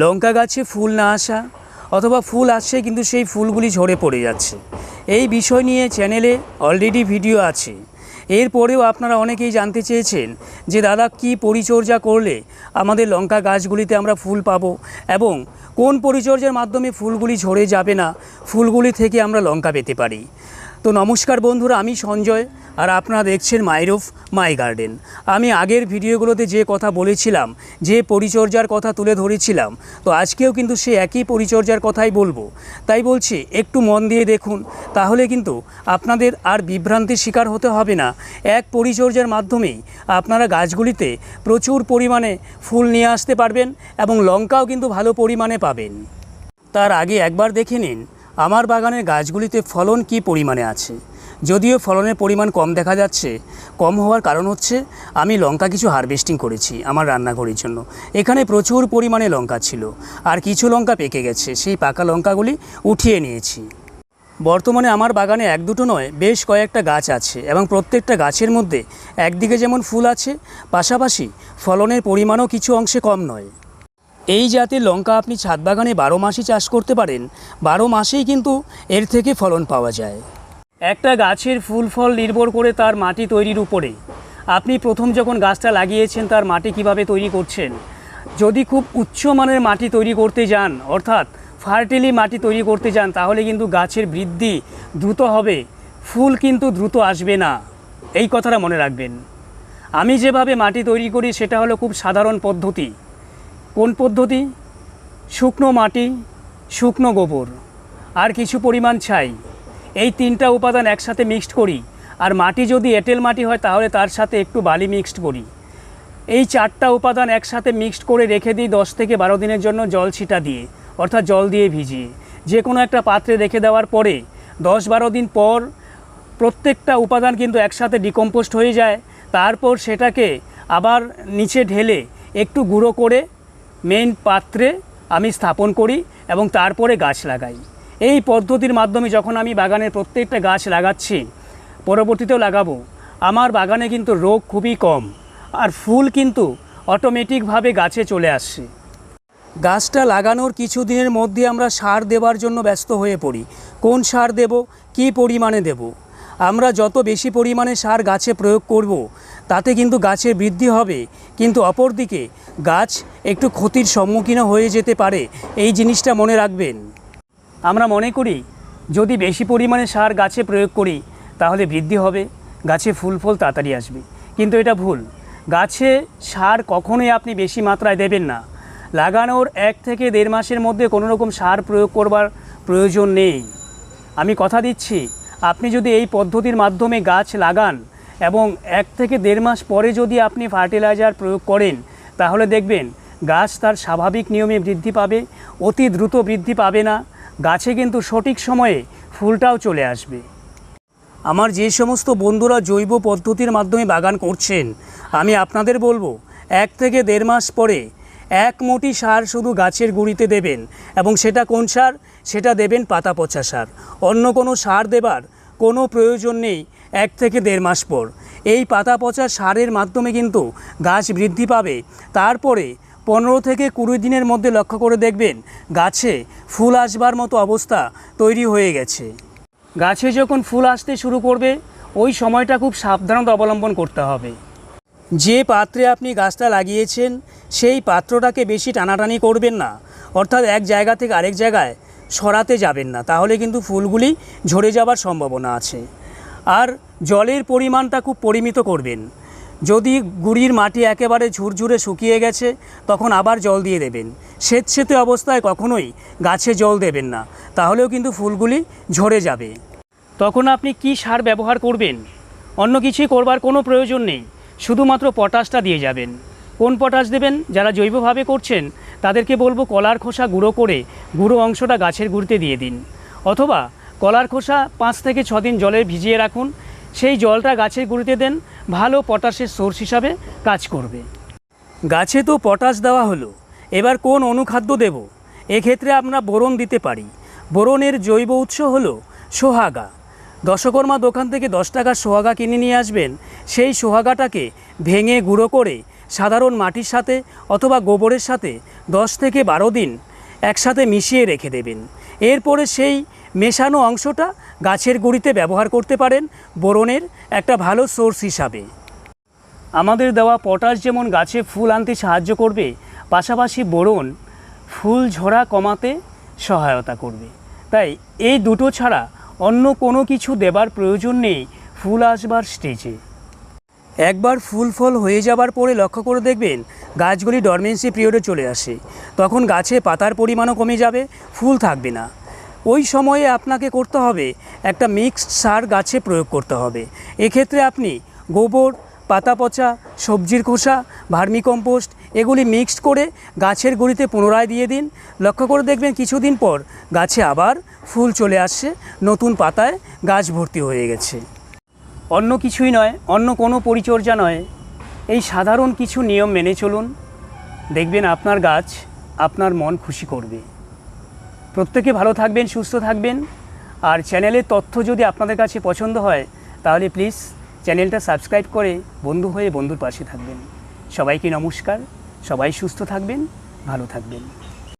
লঙ্কা গাছে ফুল না আসা, অথবা ফুল আসছে কিন্তু সেই ফুলগুলি ঝরে পড়ে যাচ্ছে। এই বিষয় নিয়ে চ্যানেলে অলরেডি ভিডিও আছে। এরপরেও আপনারা অনেকেই জানতে চেয়েছেন যে, দাদা, কি পরিচর্যা করলে আমাদের লঙ্কা গাছগুলিতে আমরা ফুল পাবো এবং কোন পরিচর্যার মাধ্যমে ফুলগুলি ঝরে যাবে না, ফুলগুলি থেকে আমরা লঙ্কা পেতে পারি? তো নমস্কার বন্ধুরা, আমি সঞ্জয় আর আপনারা দেখছেন মাইরফ মাই গার্ডেন। আমি আগের ভিডিওগুলোতে যে কথা বলেছিলাম, যে পরিচর্যার কথা তুলে ধরেছিলাম, তো আজকেও কিন্তু সে একই পরিচর্যার কথাই বলব। তাই বলছি, একটু মন দিয়ে দেখুন, তাহলে কিন্তু আপনাদের আর বিভ্রান্তির শিকার হতে হবে না। এক পরিচর্যার মাধ্যমেই আপনারা গাছগুলিতে প্রচুর পরিমাণে ফুল নিয়ে আসতে পারবেন এবং লঙ্কাও কিন্তু ভালো পরিমাণে পাবেন। তার আগে একবার দেখে নিন আমার বাগানের গাছগুলিতে ফলন কী পরিমাণে আছে? যদিও ফলনের পরিমাণ কম দেখা যাচ্ছে, কম হওয়ার কারণ হচ্ছে আমি লঙ্কা কিছু হারভেস্টিং করেছি আমার রান্নাঘরের জন্য। এখানে প্রচুর পরিমাণে লঙ্কা ছিল, আর কিছু লঙ্কা পেকে গেছে, সেই পাকা লঙ্কাগুলি উঠিয়ে নিয়েছি। বর্তমানে আমার বাগানে এক দুটো নয়, বেশ কয়েকটা গাছ আছে এবং প্রত্যেকটা গাছের মধ্যে একদিকে যেমন ফুল আছে, পাশাপাশি ফলনের পরিমাণও কিছু অংশে কম নয়। এই জাতের লঙ্কা আপনি ছাদ বাগানে বারো মাসই চাষ করতে পারেন। বারো মাসেই কিন্তু এর থেকে ফলন পাওয়া যায়। একটা গাছের ফুল ফল নির্ভর করে তার মাটি তৈরির উপরে। আপনি প্রথম যখন গাছটা লাগিয়েছেন, তার মাটি কীভাবে তৈরি করছেন? যদি খুব উচ্চমানের মাটি তৈরি করতে যান, অর্থাৎ ফার্টিলি মাটি তৈরি করতে যান, তাহলে কিন্তু গাছের বৃদ্ধি দ্রুত হবে। ফুল কিন্তু দ্রুত আসবে না। এই কথাটা মনে রাখবেন। আমি যেভাবে মাটি তৈরি করি, সেটা হলো খুব সাধারণ পদ্ধতি। কোন পদ্ধতি? শুকনো মাটি, শুকনো গোবর। আর কিছু পরিমাণ ছাই। এই তিনটা উপাদান একসাথে মিক্সড করি। আর মাটি যদি এঁটেল মাটি হয়, তাহলে তার সাথে একটু বালি মিক্সড করি। এই চারটা উপাদান একসাথে মিক্সড করে রেখে দিই দশ থেকে বারো দিনের জন্য জল ছিটা দিয়ে, অর্থাৎ জল দিয়ে ভিজিয়ে। যে কোনো একটা পাত্রে রেখে দেওয়ার পরে দশ বারো দিন পর প্রত্যেকটা উপাদান কিন্তু একসাথে ডিকম্পোস্ট হয়ে যায়। তারপর সেটাকে আবার নিচে ঢেলে একটু গুঁড়ো করে মেইন পাত্রে আমি স্থাপন করি এবং তারপরে গাছ লাগাই। এই পদ্ধতির মাধ্যমে যখন আমি বাগানের প্রত্যেকটা গাছ লাগাচ্ছি, পরবর্তীতেও লাগাবো, আমার বাগানে কিন্তু রোগ খুবই কম আর ফুল কিন্তু অটোমেটিকভাবে গাছে চলে আসছে। গাছটা লাগানোর কিছু দিনের মধ্যে আমরা সার দেওয়ার জন্য ব্যস্ত হয়ে পড়ি। কোন সার দেব? কি পরিমাণে দেব? আমরা যত বেশি পরিমাণে সার গাছে প্রয়োগ করব, তাতে কিন্তু গাছের বৃদ্ধি হবে। কিন্তু অপরদিকে গাছ একটু ক্ষতির সম্মুখীনও হয়ে যেতে পারে, এই জিনিসটা মনে রাখবেন। আমরা মনে করি, যদি বেশি পরিমাণে সার গাছে প্রয়োগ করি, তাহলে বৃদ্ধি হবে, গাছে ফুল ফল তাড়াতাড়ি আসবে। কিন্তু এটা ভুল। গাছে সার কখনোই আপনি বেশি মাত্রায় দেবেন না। লাগানোর এক থেকে দেড় মাসের মধ্যে কোনো রকম সার প্রয়োগ করবার প্রয়োজন নেই। আমি কথা দিচ্ছি আপনি যদি এই পদ্ধতির মাধ্যমে গাছ লাগান এবং এক থেকে দেড় মাস পরে যদি আপনি ফার্টিলাইজার প্রয়োগ করেন, তাহলে দেখবেন গাছ তার স্বাভাবিক নিয়মে বৃদ্ধি পাবে, অতি দ্রুত বৃদ্ধি পাবে না, গাছে কিন্তু সঠিক সময়ে ফুলটাও চলে আসবে। আমার যে সমস্ত বন্ধুরা জৈব পদ্ধতির মাধ্যমে বাগান করছেন, আমি আপনাদের বলব, এক থেকে দেড় মাস পরে এক মুঠি সার শুধু গাছের গুঁড়িতে দেবেন এবং সেটা কোন সার? সেটা দেবেন পাতা পচা সার। অন্য কোনো সার দেবার কোনো প্রয়োজন নেই এক থেকে দেড় মাস পর। এই পাতা পচা সারের মাধ্যমে কিন্তু গাছ বৃদ্ধি পাবে। তারপরে পনেরো থেকে কুড়ি দিনের মধ্যে লক্ষ্য করে দেখবেন গাছে ফুল আসবার মতো অবস্থা তৈরি হয়ে গেছে। গাছে যখন ফুল আসতে শুরু করবে, ওই সময়টা খুব সাবধানতা অবলম্বন করতে হবে। যে পাত্রে আপনি গাছটা লাগিয়েছেন, সেই পাত্রটাকে বেশি টানাটানি করবেন না। অর্থাৎ এক জায়গা থেকে আরেক জায়গায় সরাতে যাবেন না। তাহলে কিন্তু ফুলগুলি ঝরে যাবার সম্ভাবনা আছে। আর জলের পরিমাণটা খুব পরিমিত করবেন। যদি গুড়ির মাটি একেবারে ঝুরঝুরে শুকিয়ে গেছে, তখন আবার জল দিয়ে দেবেন। স্বেচ্ছেতে অবস্থায় কখনোই গাছে জল দেবেন না। তাহলেও কিন্তু ফুলগুলি ঝরে যাবে। তখন আপনি কি সার ব্যবহার করবেন? অন্য কিছুই করবার কোনো প্রয়োজন নেই। শুধুমাত্র পটাশটা দিয়ে যাবেন। কোন পটাশ দেবেন? যারা জৈবভাবে করছেন তাদেরকে বলব কলার খোসা গুঁড়ো করে গুঁড়ো অংশটা গাছের গুঁড়িতে দিয়ে দিন। অথবা কলার খোসা পাঁচ থেকে ছ দিন জলে ভিজিয়ে রাখুন। সেই জলটা গাছের গুঁড়িতে দেন, ভালো পটাশের সোর্স হিসাবে কাজ করবে। গাছে তো পটাশ দেওয়া হলো, এবার কোন অনুখাদ্য দেব? এক্ষেত্রে আমরা বোরন দিতে পারি। বোরনের জৈব উৎস হলো সোহাগা। দশকর্মা দোকান থেকে দশ টাকার সোহাগা কিনে নিয়ে আসবেন। সেই সোহাগাটাকে ভেঙে গুঁড়ো করে সাধারণ মাটির সাথে অথবা গোবরের সাথে দশ থেকে বারো দিন একসাথে মিশিয়ে রেখে দেবেন। এরপরে সেই মেশানো অংশটা গাছের গুঁড়িতে ব্যবহার করতে পারেন বোরনের একটা ভালো সোর্স হিসাবে। আমাদের দেওয়া পটাশ যেমন গাছে ফুল আনতে সাহায্য করবে, পাশাপাশি বোরন ফুল ঝরা কমাতে সহায়তা করবে। তাই এই দুটো ছাড়া অন্য কোনো কিছু দেবার প্রয়োজন নেই ফুল আসবার স্টেজে। একবার ফুল ফল হয়ে যাবার পরে লক্ষ্য করে দেখবেন গাছগুলি ডরমেন্সি পিরিয়ডে চলে আসে। তখন গাছে পাতার পরিমাণও কমে যাবে, ফুল থাকবে না। ওই সময়ে আপনাকে করতে হবে একটা মিক্সড সার গাছে প্রয়োগ করতে হবে। এক্ষেত্রে আপনি গোবর, পাতা পচা, সবজির খোসা, ভার্মিকম্পোস্ট এগুলি মিক্সড করে গাছের গুঁড়িতে পুনরায় দিয়ে দিন। লক্ষ্য করে দেখবেন কিছুদিন পর গাছে আবার ফুল চলে আসছে, নতুন পাতায় গাছ ভর্তি হয়ে গেছে। অন্য কিছুই নয়, অন্য কোনো পরিচর্যা নয়। এই সাধারণ কিছু নিয়ম মেনে চলুন। দেখবেন আপনার গাছ আপনার মন খুশি করবে। প্রত্যেকে ভালো থাকবেন, সুস্থ থাকবেন। আর চ্যানেলের তথ্য যদি আপনাদের কাছে পছন্দ হয়, তাহলে প্লিজ চ্যানেলটা সাবস্ক্রাইব করে বন্ধু হয়ে বন্ধুর পাশে থাকবেন। সবাইকে নমস্কার, সবাই সুস্থ থাকবেন, ভালো থাকবেন।